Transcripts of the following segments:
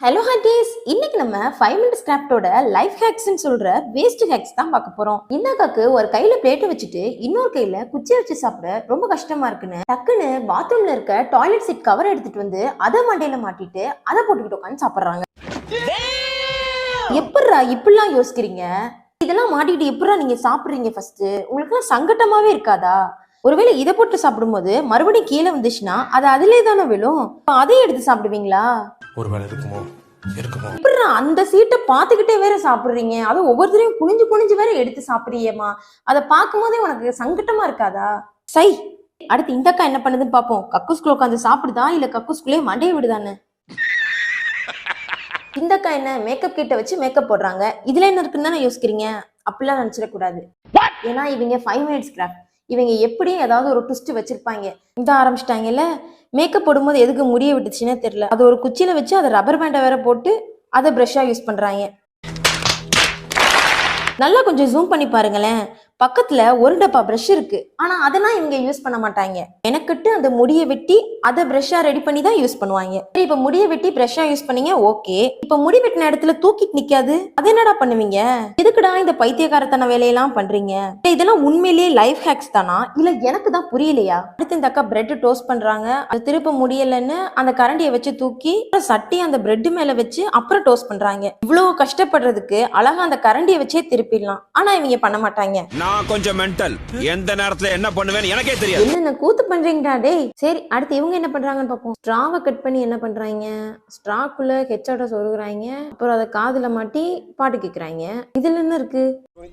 Hello hearties இன்னைக்கு நம்ம five minutes கிராஃப்டோட லைஃப் ஹேக்ஸ்னு சொல்ற வேஸ்ட் ஹேக்ஸ் தான் பார்க்க போறோம். இந்தாக்காக்கு ஒரு கையில பிளேட்டை வச்சுட்டு இன்னொரு கையில குச்சி வச்சு சாப்பிட ரொம்ப கஷ்டமா இருக்குன்னு டக்குன்னு பாத்ரூம்ல இருக்க டாய்லெட் சீட் கவர் எடுத்துட்டு வந்து அதை மண்டையில மாட்டிட்டு அதை போட்டுக்கிட்டு உட்காந்து சாப்பிட்றாங்க. எப்படா இப்படிலாம் யோசிக்கிறீங்க? இதெல்லாம் மாட்டிக்கிட்டு எப்படா நீங்க சாப்பிடுறீங்க ஃபர்ஸ்ட் உங்களுக்குலாம் சங்கட்டமாவே இருக்காதா? ஒருவேளை இதை போட்டு சாப்பிடும்போது மறுபடியும் கீழே வந்துச்சுன்னா அது அதிலே தானே விழும்? அப்ப அதையும் எடுத்து சாப்பிடுவீங்களா? ஒருவேளை இருக்குமோ? இருக்குமோ? எப்படிடா அந்த சீட்டை பார்த்துக்கிட்டே வேற சாப்பிடுறீங்க. அதுவும் ஒவ்வொருத்தரையும் குனிஞ்சு குனிஞ்சு வேற எடுத்து சாப்பிடுறியேம்மா. அதை பார்க்கும்போதே உனக்கு சங்கட்டமா இருக்காதா? சை அடுத்து இந்த அக்கா என்ன பண்ணுதுன்னு பார்ப்போம் கக்கூஸ்குள்ள உட்காந்து சாப்பிடுதா? இல்ல கக்கூஸ்குள்ளே மண்டையை விடுதானே இந்த அக்கா என்ன மேக்கப் கிட்ட வச்சு மேக்கப் போடுறாங்க. இதுல என்ன இருக்குன்னு தானே யோசிக்கிறீங்க? அப்படிலாம் நினைச்சிடக்கூடாது. ஏன்னா இவங்க ஃபைவ் மினிட்ஸ் கிராஃப்ட் இவங்க எப்படியும் ஏதாவது ஒரு ட்விஸ்ட் வச்சிருப்பாங்க. இதான் ஆரம்பிச்சிட்டாங்கல்ல? மேக்கப் போடும்போது எதுக்கு முடிய விட்டுச்சுன்னே தெரியல. அது ஒரு குச்சியில வச்சு அதை ரப்பர் பேண்டை வேற போட்டு அதை ப்ரஷ்ஷாக யூஸ் பண்ணுறாங்க நல்லா கொஞ்சம் ஜூம் பண்ணி பாருங்களேன். பக்கத்துல ஒரு டப்பா ப்ரஷ் இருக்கு. ஆனா அதெல்லாம் இவங்க யூஸ் பண்ண மாட்டாங்க. எனக்கிட்டு அந்த முடியை வெட்டி அதை ப்ரஷ்ஷா ரெடி பண்ணி தான் யூஸ் பண்ணுவாங்க. சரி இப்ப முடியை வெட்டி ப்ரஷ்ஷா யூஸ் பண்ணீங்க ஓகே இப்ப முடி வெட்டின இடத்துல தூக்கிட்டு நிக்காது. அது என்னடா பண்ணுவீங்க? எதுக்குடா இந்த பைத்தியக்காரத்தன வேலையெல்லாம் பண்றீங்க? இதெல்லாம் உண்மையிலேயே லைஃப் ஹேக்ஸ் தானா? இல்ல எனக்கு தான் புரியலையா? அடுத்து இந்த அக்கா பிரெட் டோஸ்ட் பண்றாங்க. அது திருப்ப முடியலன்னு அந்த கரண்டியை வச்சு தூக்கி சட்டி அந்த பிரெட் மேல வச்சு அப்புறம் டோஸ்ட் பண்றாங்க. இவ்வளவு கஷ்டப்படுறதுக்கு அழகா அந்த கரண்டியை வச்சே திருப்பிடலாம். ஆனா இவங்க பண்ண மாட்டாங்க. நான் கொஞ்சம் மென்டல் எந்த நேரத்துல என்ன பண்ணுவேன்னு எனக்கே தெரியாது. என்னென்ன கூத்து பண்றீங்கடா டேய். சரி அடுத்து இவங்க என்ன பண்றாங்கன்னு பார்ப்போம். ஸ்ட்ராவை கட் பண்ணி என்ன பண்றாங்க? ஸ்ட்ராக்குள்ள ஹெச்ஆட்ட சொருகுறாங்க. அப்புறம் அதை காதுல மாட்டி பாட்டு கேக்குறாங்க. இதுல என்ன இருக்கு?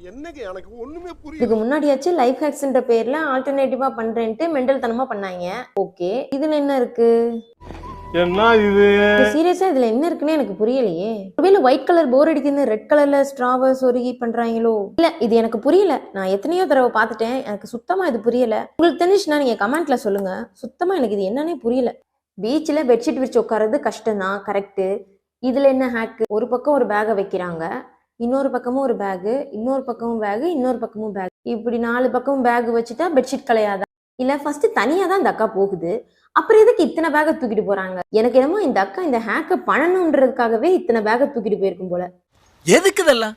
என்னங்க எனக்கு ஒண்ணுமே புரியல. இதுக்கு முன்னாடியாச்சும் லைஃப் ஹேக்ஸ்ன்ற பேர்ல ஆல்டர்னேட்டிவா பண்றேன்ட்டு மெண்டல் தனமா பண்ணாங்க. ஓகே இதுல என்ன இருக்கு? என்ன இது? சீரியஸா இதுல என்ன இருக்குன்னு எனக்கு புரியலையே. ஒருவேளை ஒயிட் கலர் போர் அடிக்குதுன்னு ரெட் கலர்ல ஸ்ட்ராவை சொருகி பண்றாங்களோ? இல்ல இது எனக்கு புரியல. நான் எத்தனையோ தடவை பார்த்துட்டேன். எனக்கு சுத்தமா இது புரியல. உங்களுக்கு தெரிஞ்சுச்சுன்னா நீங்க கமெண்ட்ல சொல்லுங்க. சுத்தமா எனக்கு இது என்னன்னே புரியல. பீச்சில் பெட்ஷீட் விரிச்சு உட்கார்றது கஷ்டம் தான் கரெக்டு இதுல என்ன ஹேக்கு ஒரு பக்கம் ஒரு பேகை வைக்கிறாங்க. இன்னொரு பக்கமும் ஒரு பேகு இன்னொரு பக்கமும் பேகு இன்னொரு பக்கமும் பேக் இப்படி நாலு பக்கமும் பேக் வச்சுட்டா பெட்ஷீட் கலையாதா? இல்ல ஃபர்ஸ்ட் தனியா தான் இந்த அக்கா போகுது. அப்புறம் எதுக்கு இத்தனை பேக்கை தூக்கிட்டு போறாங்க? எனக்கு என்னமோ இந்த அக்கா இந்த ஹேக்கை பண்ணணுன்றதுக்காகவே இத்தனை பேக்கை தூக்கிட்டு போயிருக்கும் போல. எதுக்கு இதெல்லாம்?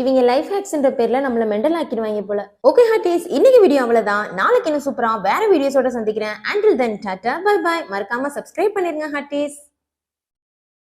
இவங்க லைஃப் ஹேக்ஸ்ன்ற பேர்ல நம்மள மெண்டல் ஆக்கிடுவாங்க போல. ஓகே ஹார்டிஸ் இன்னைக்கு வீடியோ அவ்வளவுதான். நாளைக்கு என்ன சூப்பரா வேற வீடியோஸோட சந்திக்கிறேன். Until then tata bye bye மறக்காம சப்ஸ்கிரைப் பண்ணிருங்க ஹார்டிஸ்